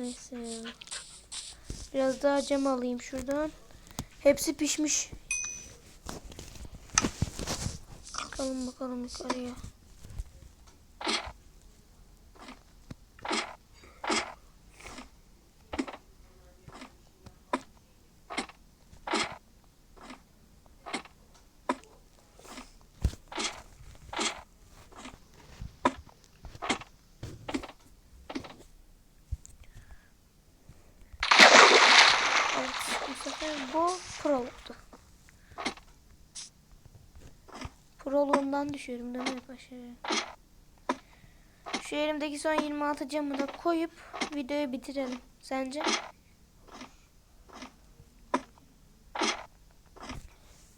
Neyse. Biraz daha cam alayım şuradan. Hepsi pişmiş. Bakalım bakalım yukarıya. Bu sefer bu prolog'tu. Proloğundan düşüyorum değil mi? Şu elimdeki son 26 camı da koyup videoyu bitirelim. Sence?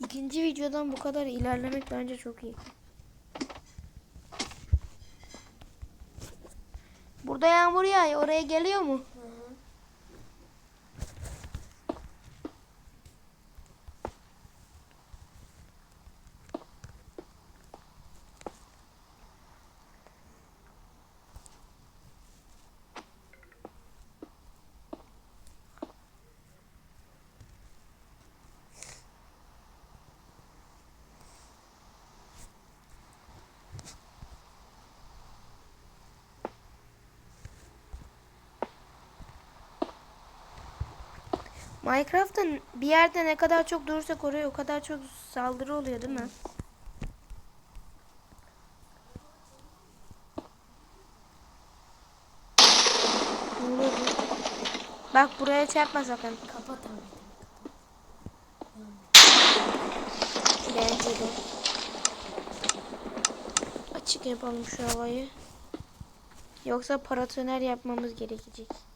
İkinci videodan bu kadar ilerlemek bence çok iyi. Burada yağmur yağıyor. Oraya geliyor mu? Minecraft'ta bir yerde ne kadar çok durursak oraya o kadar çok saldırı oluyor değil mi? Bak buraya çarpma sakın. Kapat abi. Bence de. Açık yapalım şu havayı. Yoksa paratoner yapmamız gerekecek.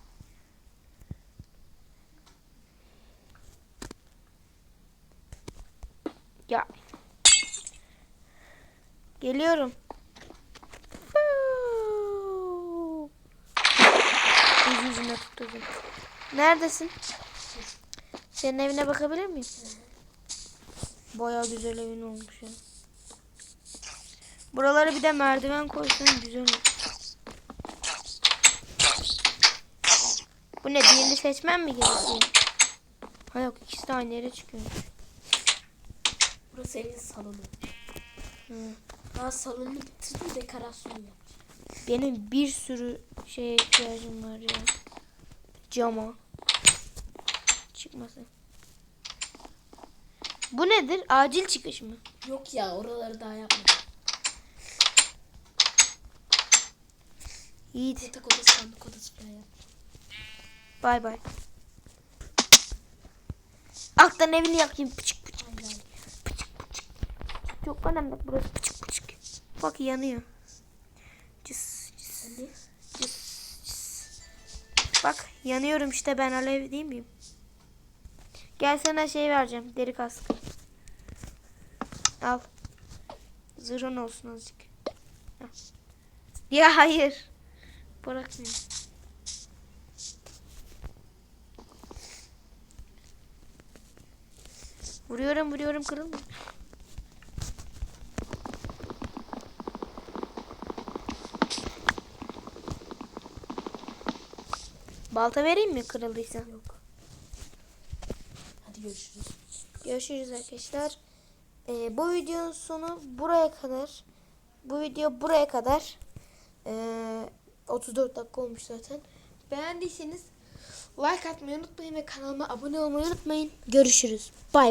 Ya. Geliyorum. Yüz yüzüne tutturdum. Neredesin? Senin evine bakabilir miyim? Bayağı güzel evin olmuş ya. Buralara bir de merdiven koysan güzel olur. Bu ne? Diğerini seçmem mi gerekiyor? Ha yok ikisi de aynı yere çıkıyor. Burası evin salonu. Hı. Daha salonu bitirdim dekorasyon yapacağım. Benim bir sürü şeye ihtiyacım var ya. Cama. Çıkmasın. Bu nedir? Acil çıkış mı? Yok ya oraları daha yapmadım. Yiğit. Yatak odası sandık odası falan yapacağım. Bay bay. Aktan evini yakayım. Pıçık. Çok önemli burası pıçık pıçık. Bak yanıyor. Cıs cıs cıs cıs. Bak yanıyorum işte ben alev değil miyim? Gel sana şey vereceğim. Deri kaskı. Al. Zırhın olsun azıcık. Al. Ya hayır. Bırak beni. Vuruyorum vuruyorum kırılmıyor. Balta vereyim mi kırıldıysa? Yok. Hadi görüşürüz. Görüşürüz arkadaşlar. Ee, bu videonun sonu buraya kadar. Bu video buraya kadar. Ee, 34 dakika olmuş zaten. Beğendiyseniz like atmayı unutmayın ve kanalıma abone olmayı unutmayın. Görüşürüz. Bay bay.